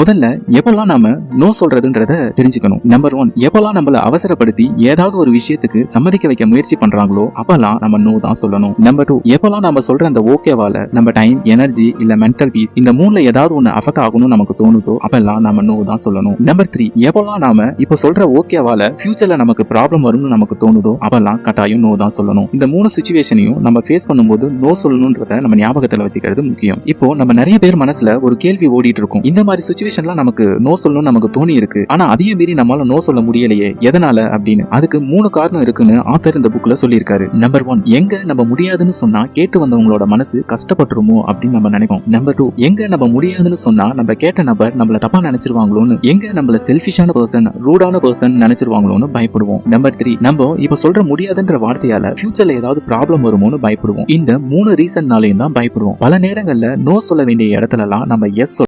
முதல்ல எப்பெல்லாம் நாம நோ சொல்றதுன்றத தெரிஞ்சுக்கணும். நம்பர் ஒன் எப்பெல்லாம் நம்மள அவசரப்படுத்தி ஏதாவது ஒரு விஷயத்துக்கு சம்மதிக்க வைக்க முயற்சி பண்றாங்களோ அப்பெல்லாம் நம்ம நோ தான் சொல்லணும். நம்பர் டூ எப்பெல்லாம் நம்ம சொல்ற அந்த ஓகேவால நம்ம டைம் எனர்ஜி இல்ல மென்டல் பீஸ் இந்த மூணுல ஏதாவது ஒண்ணு அஃபெக்ட் ஆகணும்னு நமக்கு தோணுதோ அப்பெல்லாம் நம்ம நோ தான் சொல்லணும். நம்பர் த்ரீ எப்பெல்லாம் நாம இப்ப சொல்ற ஓகேவால ஃபியூச்சர்ல நமக்கு ப்ராப்ளம் வரும்னு நமக்கு தோணுதோ அப்பெல்லாம் கட்டாயம் நோ தான் சொல்லணும். இந்த மூணு சுச்சுவேஷனையும் நம்ம ஃபேஸ் பண்ணும்போது நோ சொல்லணும்ன்றத நம்ம ஞாபகத்துல வச்சுக்கிறது முக்கியம். இப்போ நம்ம நிறைய பேர் மனசுல ஒரு கேள்வி ஓடிட்டு இருக்கும். இந்த மாதிரி சுச்சுவேஷன்லாம் நமக்கு நோ சொல்லணும்னு நமக்கு தோணி இருக்கு. ஆனா அதையும் மீறி நம்மளால நோ சொல்ல முடியலையே. எதனால அப்படின்னு? அதுக்கு மூணு காரணம் இருக்குன்னு ஆத்தர் இந்த புக்ல சொல்லியிருக்காரு. நம்பர் ஒன் எங்க நம்ம முடியாதுன்னு சொன்னா கேட்டு வந்தவங்களோட மனசு கஷ்டப்பட்டுருமோ அப்படின்னு நம்ம நினைப்போம். நம்பர் டூ எங்க நம்ம முடியாதுன்னு சொன்னா நம்ம கேட்ட நபர் நம்மள தப்பா நினைச்சிருவாங்களோன்னு எங்க நம்மள செல்ஃபிஷான பர்சன் ரூடான பர்சன் நினைச்சிருவாங்களோன்னு பயப்படுவோம். நம்பர் த்ரீ நம்ம இப்ப சொல்ற முடியாதுன்ற வார்த்தையால ஃபியூச்சர்ல ஏதாவது ப்ராப்ளம் வருமோன்னு பயப்படுவோம். இந்த மூணு ரீசன்னாலையும் தான் பயப்படுவோம். பல நேரங்கள்ல நோ சொல்ல வேண்டிய இடத்துலலாம் நம்ம எஸ்